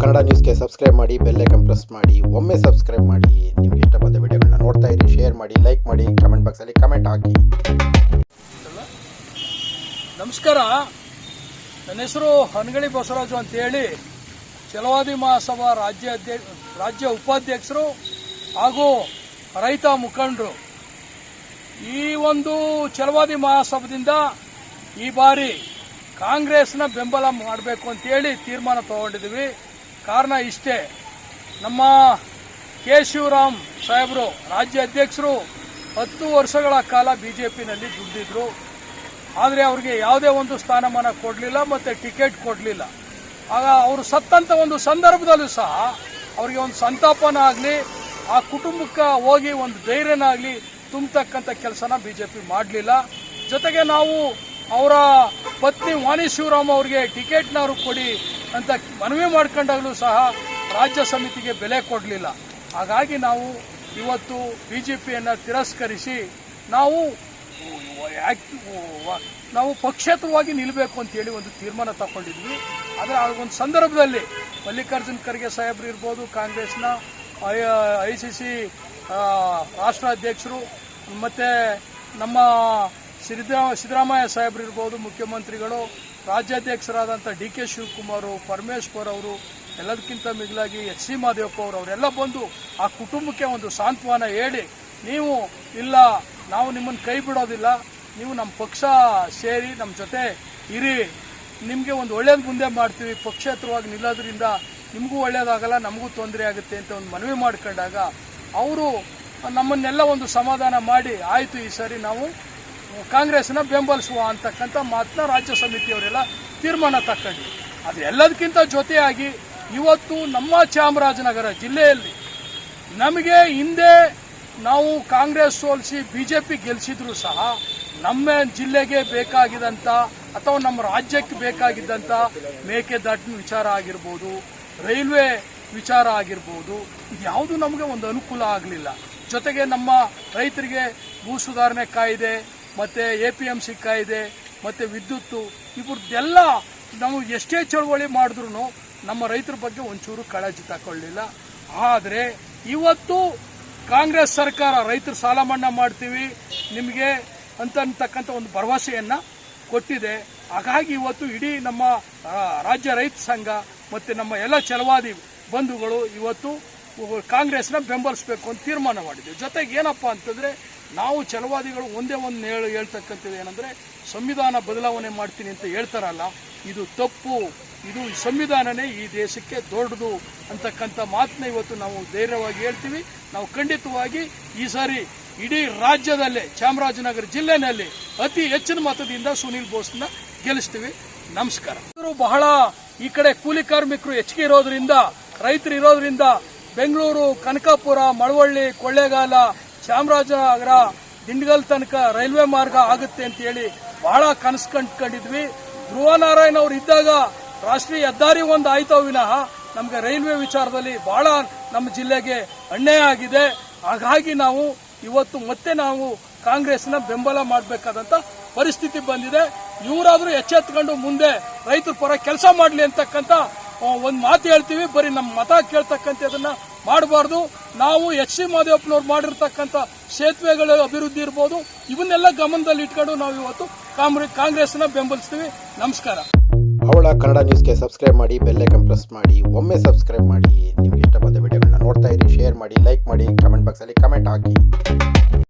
ಕನ್ನಡ ನ್ಯೂಸ್ಗೆ ಸಬ್ಸ್ಕ್ರೈಬ್ ಮಾಡಿ bell icon press ಮಾಡಿ, ಒಮ್ಮೆ ಸಬ್ಸ್ಕ್ರೈಬ್ ಮಾಡಿ. ನಿಮ್ಗೆ ಬಂದ ವಿಡಿಯೋಗಳನ್ನ ನೋಡ್ತಾ ಇರಿ, ಶೇರ್ ಮಾಡಿ, ಲೈಕ್ ಮಾಡಿ, ಕಮೆಂಟ್ ಬಾಕ್ಸಲ್ಲಿ ಕಮೆಂಟ್ ಹಾಕಿ. ನಮಸ್ಕಾರ. ನನ್ನ ಹೆಸರು ಹನಗಳಿ ಬಸವರಾಜು ಅಂತೇಳಿ ಚಲವಾದಿ ಮಹಾಸಭಾ ರಾಜ್ಯ ರಾಜ್ಯ ಉಪಾಧ್ಯಕ್ಷರು ಹಾಗೂ ರೈತ ಮುಖಂಡರು. ಈ ಒಂದು ಚಲವಾದಿ ಮಹಾಸಭದಿಂದ ಈ ಬಾರಿ ಕಾಂಗ್ರೆಸ್ನ ಬೆಂಬಲ ಮಾಡಬೇಕು ಅಂತೇಳಿ ತೀರ್ಮಾನ ತಗೊಂಡಿದ್ದೀವಿ. ಕಾರಣ ಇಷ್ಟೇ. ನಮ್ಮ ಕೆ ಶಿವರಾಮ್ ಸಾಹೇಬರು, ರಾಜ್ಯ ಅಧ್ಯಕ್ಷರು ಹತ್ತು ವರ್ಷಗಳ ಕಾಲ ಬಿ ಜೆ ಪಿನಲ್ಲಿ ದುಡ್ಡಿದ್ರು. ಆದರೆ ಅವ್ರಿಗೆ ಯಾವುದೇ ಒಂದು ಸ್ಥಾನಮಾನ ಕೊಡಲಿಲ್ಲ ಮತ್ತು ಟಿಕೆಟ್ ಕೊಡಲಿಲ್ಲ. ಆಗ ಅವರು ಸತ್ತಂತ ಒಂದು ಸಂದರ್ಭದಲ್ಲೂ ಸಹ ಅವರಿಗೆ ಒಂದು ಸಂತಾಪನ ಆಗಲಿ, ಆ ಕುಟುಂಬಕ್ಕೆ ಹೋಗಿ ಒಂದು ಧೈರ್ಯನಾಗಲಿ ತುಂಬತಕ್ಕಂಥ ಕೆಲಸನ ಬಿ ಜೆ ಪಿ ಮಾಡಲಿಲ್ಲ. ಜೊತೆಗೆ ನಾವು ಅವರ ಪತ್ನಿ ವಾಣಿ ಶಿವರಾಮ್ ಅವರಿಗೆ ಟಿಕೆಟ್ನವರು ಕೊಡಿ ಅಂತ ಮನವಿ ಮಾಡ್ಕೊಂಡಾಗಲೂ ಸಹ ರಾಜ್ಯ ಸಮಿತಿಗೆ ಬೆಲೆ ಕೊಡಲಿಲ್ಲ. ಹಾಗಾಗಿ ನಾವು ಇವತ್ತು ಬಿ ಜೆ ಪಿಯನ್ನು ತಿರಸ್ಕರಿಸಿ ನಾವು ನಾವು ಪಕ್ಷೇತರವಾಗಿ ನಿಲ್ಲಬೇಕು ಅಂತೇಳಿ ಒಂದು ತೀರ್ಮಾನ ತಗೊಂಡಿದ್ವಿ. ಆದರೆ ಆ ಒಂದು ಸಂದರ್ಭದಲ್ಲಿ ಮಲ್ಲಿಕಾರ್ಜುನ್ ಖರ್ಗೆ ಸಾಹೇಬ್ರು ಇರ್ಬೋದು, ಕಾಂಗ್ರೆಸ್ನ ಐ ಸಿ ಸಿ ರಾಷ್ಟ್ರಾಧ್ಯಕ್ಷರು, ಮತ್ತು ನಮ್ಮ ಸಿದ್ದರಾ ಸಿದ್ದರಾಮಯ್ಯ ಸಾಹೇಬ್ರು ಇರ್ಬೋದು, ಮುಖ್ಯಮಂತ್ರಿಗಳು ರಾಜ್ಯಾಧ್ಯಕ್ಷರಾದಂಥ ಡಿ ಕೆ ಶಿವಕುಮಾರ್ ಪರಮೇಶ್ವರ್ ಅವರು, ಎಲ್ಲದಕ್ಕಿಂತ ಮಿಗಿಲಾಗಿ ಎಚ್ ಸಿ ಮಾದೇವಪ್ಪ ಅವರು, ಅವರೆಲ್ಲ ಬಂದು ಆ ಕುಟುಂಬಕ್ಕೆ ಒಂದು ಸಾಂತ್ವನ ಹೇಳಿ, ನೀವು ಇಲ್ಲ, ನಾವು ನಿಮ್ಮನ್ನು ಕೈ ಬಿಡೋದಿಲ್ಲ, ನೀವು ನಮ್ಮ ಪಕ್ಷ ಸೇರಿ, ನಮ್ಮ ಜೊತೆ ಇರಿ, ನಿಮಗೆ ಒಂದು ಒಳ್ಳೇದು ಮುಂದೆ ಮಾಡ್ತೀವಿ, ಪಕ್ಷೇತರವಾಗಿ ನಿಲ್ಲೋದ್ರಿಂದ ನಿಮಗೂ ಒಳ್ಳೇದಾಗಲ್ಲ, ನಮಗೂ ತೊಂದರೆ ಆಗುತ್ತೆ ಅಂತ ಒಂದು ಮನವಿ ಮಾಡ್ಕೊಂಡಾಗ, ಅವರು ನಮ್ಮನ್ನೆಲ್ಲ ಒಂದು ಸಮಾಧಾನ ಮಾಡಿ, ಆಯಿತು ಈ ಸಾರಿ ನಾವು ಕಾಂಗ್ರೆಸ್ನ ಬೆಂಬಲಿಸುವ ಅಂತಕ್ಕಂಥ ಮಾತನ್ನ ರಾಜ್ಯ ಸಮಿತಿಯವರೆಲ್ಲ ತೀರ್ಮಾನ ತಗೊಂಡ್ವಿ ಅದು ಎಲ್ಲದಕ್ಕಿಂತ ಜೊತೆಯಾಗಿ ಇವತ್ತು ನಮ್ಮ ಚಾಮರಾಜನಗರ ಜಿಲ್ಲೆಯಲ್ಲಿ ನಮಗೆ ಹಿಂದೆ ನಾವು ಕಾಂಗ್ರೆಸ್ ಸೋಲಿಸಿ ಬಿ ಜೆ ಪಿ ಗೆಲ್ಲಿಸಿದ್ರು ಸಹ ನಮ್ಮ ಜಿಲ್ಲೆಗೆ ಬೇಕಾಗಿದ್ದಂಥ ಅಥವಾ ನಮ್ಮ ರಾಜ್ಯಕ್ಕೆ ಬೇಕಾಗಿದ್ದಂಥ ಮೇಕೆದಾಟಿನ ವಿಚಾರ ಆಗಿರ್ಬೋದು, ರೈಲ್ವೆ ವಿಚಾರ ಆಗಿರ್ಬೋದು ಇದ್ಯಾವುದು ನಮಗೆ ಒಂದು ಅನುಕೂಲ ಆಗಲಿಲ್ಲ. ಜೊತೆಗೆ ನಮ್ಮ ರೈತರಿಗೆ ಭೂ ಸುಧಾರಣೆ ಕಾಯ್ದೆ ಮತ್ತು ಎ ಪಿ ಎಂ ಸಿ ಕಾಯ್ದೆ ಮತ್ತು ವಿದ್ಯುತ್ತು, ಇವ್ರದ್ದೆಲ್ಲ ನಾವು ಎಷ್ಟೇ ಚಳವಳಿ ಮಾಡಿದ್ರು ನಮ್ಮ ರೈತರ ಬಗ್ಗೆ ಒಂಚೂರು ಕಾಳಜಿ ತಗೊಳ್ಳಿಲ್ಲ. ಆದರೆ ಇವತ್ತು ಕಾಂಗ್ರೆಸ್ ಸರ್ಕಾರ ರೈತರ ಸಾಲ ಮನ್ನಾ ಮಾಡ್ತೀವಿ, ನಿಮಗೆ ಅಂತ ಅಂತಕ್ಕಂಥ ಒಂದು ಭರವಸೆಯನ್ನು ಕೊಟ್ಟಿದೆ. ಹಾಗಾಗಿ ಇವತ್ತು ಇಡೀ ನಮ್ಮ ರಾಜ್ಯ ರೈತ ಸಂಘ ಮತ್ತು ನಮ್ಮ ಎಲ್ಲ ಛಲವಾದಿ ಬಂಧುಗಳು ಇವತ್ತು ಕಾಂಗ್ರೆಸ್ನ ಬೆಂಬಲಿಸಬೇಕು ಅಂತ ತೀರ್ಮಾನ ಮಾಡಿದ್ದೀವಿ ಜೊತೆಗೆ ಏನಪ್ಪ ಅಂತಂದರೆ ನಾವು ಛಲವಾದಿಗಳು ಒಂದೇ ಒಂದು ಹೇಳ ಹೇಳ್ತಕ್ಕಂಥದ್ದು ಏನಂದರೆ, ಸಂವಿಧಾನ ಬದಲಾವಣೆ ಮಾಡ್ತೀನಿ ಅಂತ ಹೇಳ್ತಾರಲ್ಲ, ಇದು ತಪ್ಪು. ಇದು ಸಂವಿಧಾನನೇ ಈ ದೇಶಕ್ಕೆ ದೊಡ್ಡದು ಅಂತಕ್ಕಂಥ ಮಾತನ್ನ ಇವತ್ತು ನಾವು ಧೈರ್ಯವಾಗಿ ಹೇಳ್ತೀವಿ. ನಾವು ಖಂಡಿತವಾಗಿ ಈ ಸಾರಿ ಇಡೀ ರಾಜ್ಯದಲ್ಲೇ, ಚಾಮರಾಜನಗರ ಜಿಲ್ಲೆನಲ್ಲಿ ಅತಿ ಹೆಚ್ಚಿನ ಮತದಿಂದ ಸುನೀಲ್ ಬೋಸ್ನ ಗೆಲ್ಲಿಸ್ತೀವಿ. ನಮಸ್ಕಾರ. ಬಹಳ ಈ ಕಡೆ ಕೂಲಿ ಕಾರ್ಮಿಕರು ಹೆಚ್ಚಿಗೆ ಇರೋದ್ರಿಂದ, ರೈತರು ಇರೋದ್ರಿಂದ ಬೆಂಗಳೂರು ಕನಕಾಪುರ, ಮಳವಳ್ಳಿ, ಕೊಳ್ಳೇಗಾಲ, ಚಾಮರಾಜನಗರ, ದಿಂಡಗಲ್ ತನಕ ರೈಲ್ವೆ ಮಾರ್ಗ ಆಗುತ್ತೆ ಅಂತ ಹೇಳಿ ಬಹಳ ಕನಸು ಕಂಡ್ಕೊಂಡಿದ್ವಿ. ಧ್ರುವ ನಾರಾಯಣ್ ಅವರು ಇದ್ದಾಗ ರಾಷ್ಟ್ರೀಯ ಹೆದ್ದಾರಿ ಒಂದು ಆಯ್ತೋ ವಿನಃ ನಮಗೆ ರೈಲ್ವೆ ವಿಚಾರದಲ್ಲಿ ಬಹಳ ನಮ್ಮ ಜಿಲ್ಲೆಗೆ ಅನ್ಯಾಯ ಆಗಿದೆ. ಹಾಗಾಗಿ ನಾವು ಇವತ್ತು ಮತ್ತೆ ನಾವು ಕಾಂಗ್ರೆಸ್ನ ಬೆಂಬಲ ಮಾಡಬೇಕಾದಂತ ಪರಿಸ್ಥಿತಿ ಬಂದಿದೆ. ಇವರಾದರೂ ಎಚ್ಚೆತ್ಕೊಂಡು ಮುಂದೆ ರೈತರ ಪರ ಕೆಲಸ ಮಾಡಲಿ ಅಂತಕ್ಕಂಥ ಒಂದು ಮಾತು ಹೇಳ್ತೀವಿ, ಬರೀ ನಮ್ಮ ಮತ ಕೇಳ್ತಕ್ಕಂಥದನ್ನ ಮಾಡಬಾರ್ದು. ನಾವು ಎಚ್ ಸಿ ಮಾದೇವಪ್ಪನವ್ರು ಮಾಡಿರ್ತಕ್ಕಂಥ ಸೇತುವೆಗಳ ಅಭಿವೃದ್ಧಿ ಇರ್ಬೋದು. ಇವನ್ನೆಲ್ಲ ಗಮನದಲ್ಲಿ ಇಟ್ಕೊಂಡು ನಾವು ಇವತ್ತು ಕಾಂಗ್ರೆ- ಕಾಂಗ್ರೆಸ್ನ ಬೆಂಬಲಿಸ್ತೀವಿ. ನಮಸ್ಕಾರ. ಅವಳ ಕನ್ನಡ ನ್ಯೂಸ್ಗೆ ಸಬ್ಸ್ಕ್ರೈಬ್ ಮಾಡಿ ಬೆಲ್ಲೈಕನ್ ಪ್ರೆಸ್ ಮಾಡಿ, ಒಮ್ಮೆ ಸಬ್ಸ್ಕ್ರೈಬ್ ಮಾಡಿ. ನಿಮ್ಗೆ ಇಷ್ಟ ಬಂದ ವಿಡಿಯೋಗಳನ್ನ ನೋಡ್ತಾ ಇರಿ, ಶೇರ್ ಮಾಡಿ, ಲೈಕ್ ಮಾಡಿ, ಕಮೆಂಟ್ ಬಾಕ್ಸಲ್ಲಿ ಕಮೆಂಟ್ ಹಾಕಿ.